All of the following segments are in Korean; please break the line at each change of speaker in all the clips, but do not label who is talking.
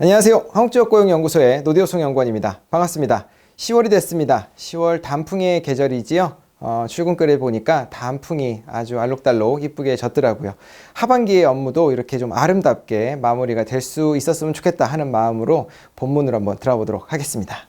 안녕하세요. 한국지역고용연구소의 노대호송 연구원입니다. 반갑습니다. 10월이 됐습니다. 10월 단풍의 계절이지요. 어, 출근글에 보니까 단풍이 아주 알록달록 이쁘게 졌더라고요. 하반기의 업무도 이렇게 좀 아름답게 마무리가 될 수 있었으면 좋겠다 하는 마음으로 본문으로 한번 들어보도록 하겠습니다.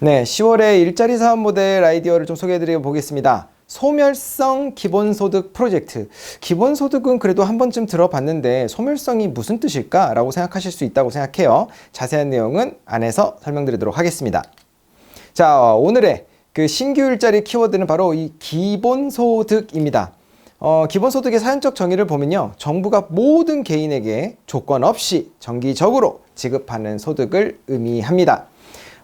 네, 10월에 일자리 사업 모델 아이디어를 좀 소개해드려 보겠습니다. 소멸성 기본소득 프로젝트. 기본소득은 그래도 한 번쯤 들어봤는데 소멸성이 무슨 뜻일까라고 생각하실 수 있다고 생각해요. 자세한 내용은 안에서 설명드리도록 하겠습니다. 자, 오늘의 그 신규 일자리 키워드는 바로 이 기본소득입니다. 어, 기본소득의 사연적 정의를 보면요. 정부가 모든 개인에게 조건 없이 정기적으로 지급하는 소득을 의미합니다.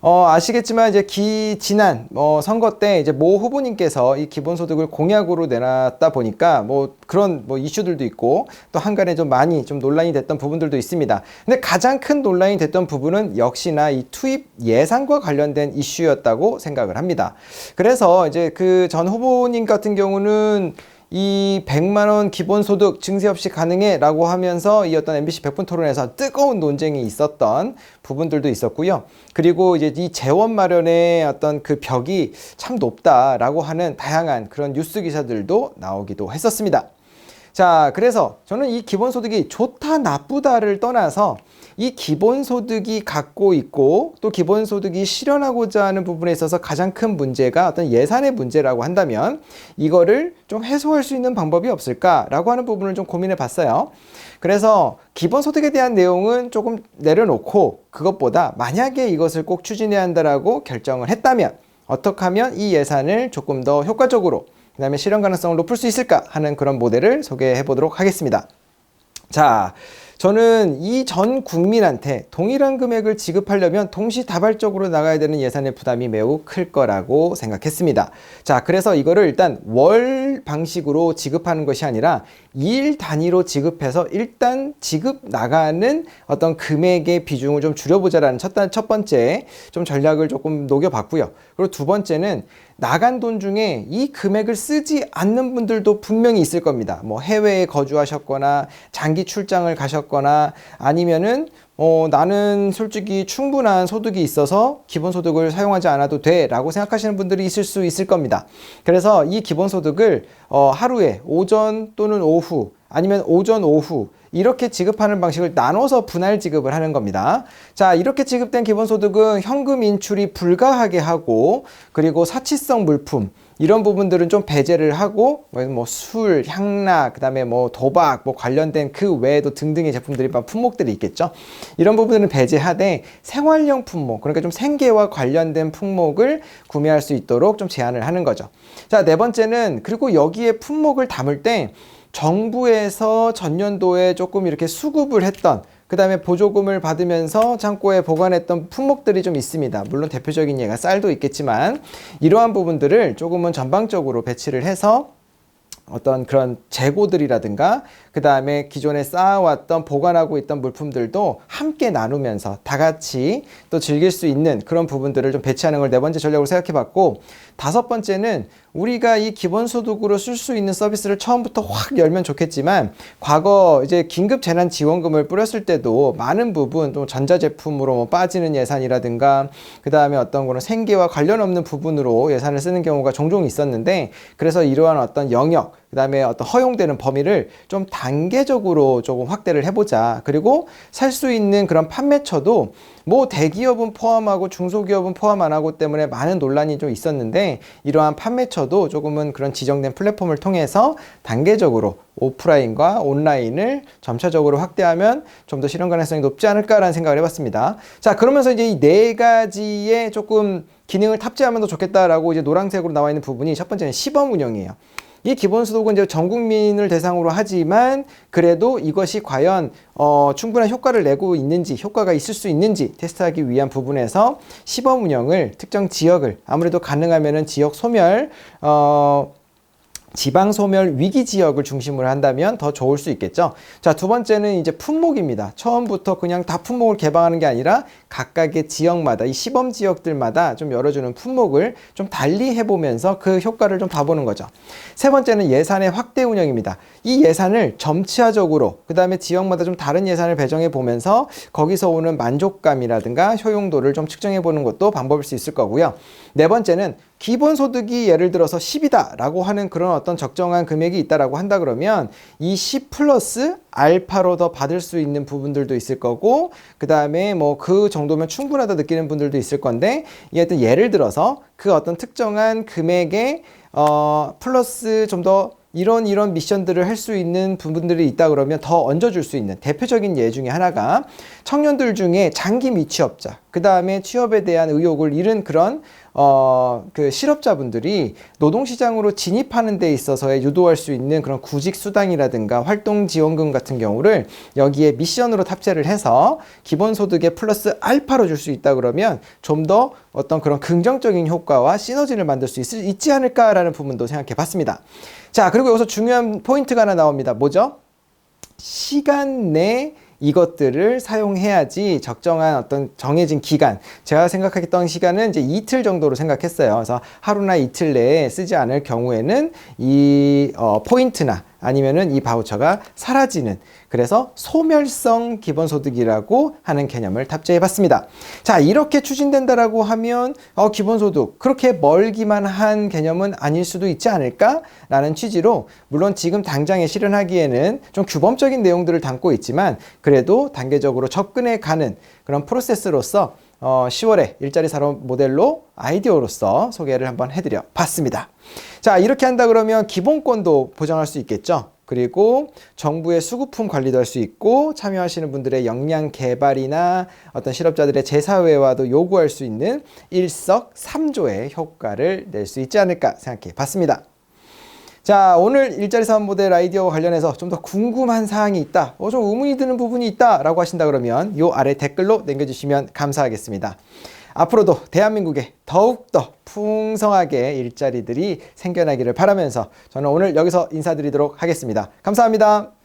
어, 아시겠지만 이제 기 지난 뭐 선거 때 이제 모 후보님께서 이 기본소득을 공약으로 내놨다 보니까 뭐 그런 뭐 이슈들도 있고 또 한간에 좀 많이 좀 논란이 됐던 부분들도 있습니다. 근데 가장 큰 논란이 됐던 부분은 역시나 이 투입 예산과 관련된 이슈였다고 생각을 합니다. 그래서 이제 그 전 후보님 같은 경우는 이 100만 원 기본 소득 증세 없이 가능해 라고 하면서 이 어떤 MBC 100분 토론에서 뜨거운 논쟁이 있었던 부분들도 있었고요. 그리고 이제 이 재원 마련의 어떤 그 벽이 참 높다라고 하는 다양한 그런 뉴스 기사들도 나오기도 했었습니다. 자, 그래서 저는 이 기본소득이 좋다, 나쁘다를 떠나서 이 기본소득이 갖고 있고 또 기본소득이 실현하고자 하는 부분에 있어서 가장 큰 문제가 어떤 예산의 문제라고 한다면 이거를 좀 해소할 수 있는 방법이 없을까라고 하는 부분을 좀 고민해 봤어요. 그래서 기본소득에 대한 내용은 조금 내려놓고 그것보다 만약에 이것을 꼭 추진해야 한다라고 결정을 했다면 어떻게 하면 이 예산을 조금 더 효과적으로 그 다음에 실현 가능성을 높일 수 있을까 하는 그런 모델을 소개해 보도록 하겠습니다. 자, 저는 이 전 국민한테 동일한 금액을 지급하려면 동시다발적으로 나가야 되는 예산의 부담이 매우 클 거라고 생각했습니다. 자, 그래서 이거를 일단 월 방식으로 지급하는 것이 아니라 일 단위로 지급해서 일단 지급 나가는 어떤 금액의 비중을 좀 줄여보자라는 첫, 첫 번째 좀 전략을 조금 녹여봤고요. 그리고 두 번째는 나간 돈 중에 이 금액을 쓰지 않는 분들도 분명히 있을 겁니다. 뭐 해외에 거주하셨거나 장기 출장을 가셨거나 아니면은 어, 나는 솔직히 충분한 소득이 있어서 기본소득을 사용하지 않아도 돼 라고 생각하시는 분들이 있을 수 있을 겁니다. 그래서 이 기본소득을 어, 하루에 오전 또는 오후 아니면 오전 오후 이렇게 지급하는 방식을 나눠서 분할 지급을 하는 겁니다. 자, 이렇게 지급된 기본소득은 현금 인출이 불가하게 하고 그리고 사치성 물품 이런 부분들은 좀 배제를 하고 뭐 술, 향락, 그다음에 뭐 도박 뭐 관련된 그 외에도 등등의 제품들이 품목들이 있겠죠. 이런 부분들은 배제하되 생활용 품목 그러니까 좀 생계와 관련된 품목을 구매할 수 있도록 좀 제한을 하는 거죠. 자, 네 번째는 그리고 여기에 품목을 담을 때 정부에서 전년도에 조금 이렇게 수급을 했던 그 다음에 보조금을 받으면서 창고에 보관했던 품목들이 좀 있습니다. 물론 대표적인 예가 쌀도 있겠지만 이러한 부분들을 조금은 전방적으로 배치를 해서 어떤 그런 재고들이라든가 그 다음에 기존에 쌓아왔던 보관하고 있던 물품들도 함께 나누면서 다 같이 또 즐길 수 있는 그런 부분들을 좀 배치하는 걸 네 번째 전략으로 생각해 봤고 다섯 번째는 우리가 이 기본소득으로 쓸 수 있는 서비스를 처음부터 확 열면 좋겠지만 과거 이제 긴급 재난 지원금을 뿌렸을 때도 많은 부분 또 전자제품으로 뭐 빠지는 예산이라든가 그 다음에 어떤 거는 생계와 관련 없는 부분으로 예산을 쓰는 경우가 종종 있었는데 그래서 이러한 어떤 영역 그 다음에 어떤 허용되는 범위를 좀 단계적으로 조금 확대를 해보자. 그리고 살 수 있는 그런 판매처도 뭐 대기업은 포함하고 중소기업은 포함 안 하고 때문에 많은 논란이 좀 있었는데 이러한 판매처도 조금은 그런 지정된 플랫폼을 통해서 단계적으로 오프라인과 온라인을 점차적으로 확대하면 좀 더 실현 가능성이 높지 않을까라는 생각을 해봤습니다. 자, 그러면서 이제 이 네 가지의 조금 기능을 탑재하면 더 좋겠다라고 이제 노란색으로 나와 있는 부분이 첫 번째는 시범 운영이에요. 이 기본 소득은 이제 전 국민을 대상으로 하지만 그래도 이것이 과연 어, 충분한 효과를 내고 있는지 효과가 있을 수 있는지 테스트하기 위한 부분에서 시범 운영을 특정 지역을 아무래도 가능하면은 지역 소멸 어, 지방 소멸 위기 지역을 중심으로 한다면 더 좋을 수 있겠죠. 자, 두 번째는 이제 품목입니다. 처음부터 그냥 다 품목을 개방하는 게 아니라 각각의 지역마다 이 시범 지역들마다 좀 열어주는 품목을 좀 달리 해보면서 그 효과를 좀 봐보는 거죠. 세 번째는 예산의 확대 운영입니다. 이 예산을 점차적으로 그 다음에 지역마다 좀 다른 예산을 배정해 보면서 거기서 오는 만족감이라든가 효용도를 좀 측정해 보는 것도 방법일 수 있을 거고요. 네 번째는 기본소득이 예를 들어서 10이다 라고 하는 그런 어떤 적정한 금액이 있다라고 한다 그러면 이 10 플러스 알파로 더 받을 수 있는 부분들도 있을 거고 그 다음에 뭐 그 정도 면 충분하다 느끼는 분들도 있을 건데 이 하여튼 예를 들어서 그 어떤 특정한 금액에 어 플러스 좀 더 이런 이런 미션들을 할 수 있는 부분들이 있다 그러면 더 얹어줄 수 있는 대표적인 예 중에 하나가 청년들 중에 장기 미취업자 그 다음에 취업에 대한 의욕을 잃은 그런 어, 그 실업자분들이 노동시장으로 진입하는 데 있어서의 유도할 수 있는 그런 구직 수당이라든가 활동 지원금 같은 경우를 여기에 미션으로 탑재를 해서 기본소득에 플러스 알파로 줄 수 있다 그러면 좀 더 어떤 그런 긍정적인 효과와 시너지를 만들 수 있, 있지 않을까라는 부분도 생각해 봤습니다. 자, 그리고 여기서 중요한 포인트가 하나 나옵니다. 뭐죠? 시간 내 이것들을 사용해야지 적정한 어떤 정해진 기간. 제가 생각했던 시간은 이제 이틀 정도로 생각했어요. 그래서 하루나 이틀 내에 쓰지 않을 경우에는 이 어, 포인트나 아니면은 이 바우처가 사라지는 그래서 소멸성 기본소득이라고 하는 개념을 탑재해 봤습니다. 자, 이렇게 추진된다라고 하면 어, 기본소득 그렇게 멀기만 한 개념은 아닐 수도 있지 않을까라는 취지로 물론 지금 당장에 실현하기에는 좀 규범적인 내용들을 담고 있지만 그래도 단계적으로 접근해 가는 그런 프로세스로서 어, 10월에 일자리 사업 모델로 아이디어로서 소개를 한번 해드려 봤습니다. 자, 이렇게 한다 그러면 기본권도 보장할 수 있겠죠. 그리고 정부의 수급품 관리도 할 수 있고 참여하시는 분들의 역량 개발이나 어떤 실업자들의 재사회화도 요구할 수 있는 일석삼조의 효과를 낼 수 있지 않을까 생각해 봤습니다. 자, 오늘 일자리 사업 모델 아이디어와 관련해서 좀 더 궁금한 사항이 있다, 어, 좀 의문이 드는 부분이 있다 라고 하신다 그러면 요 아래 댓글로 남겨주시면 감사하겠습니다. 앞으로도 대한민국에 더욱더 풍성하게 일자리들이 생겨나기를 바라면서 저는 오늘 여기서 인사드리도록 하겠습니다. 감사합니다.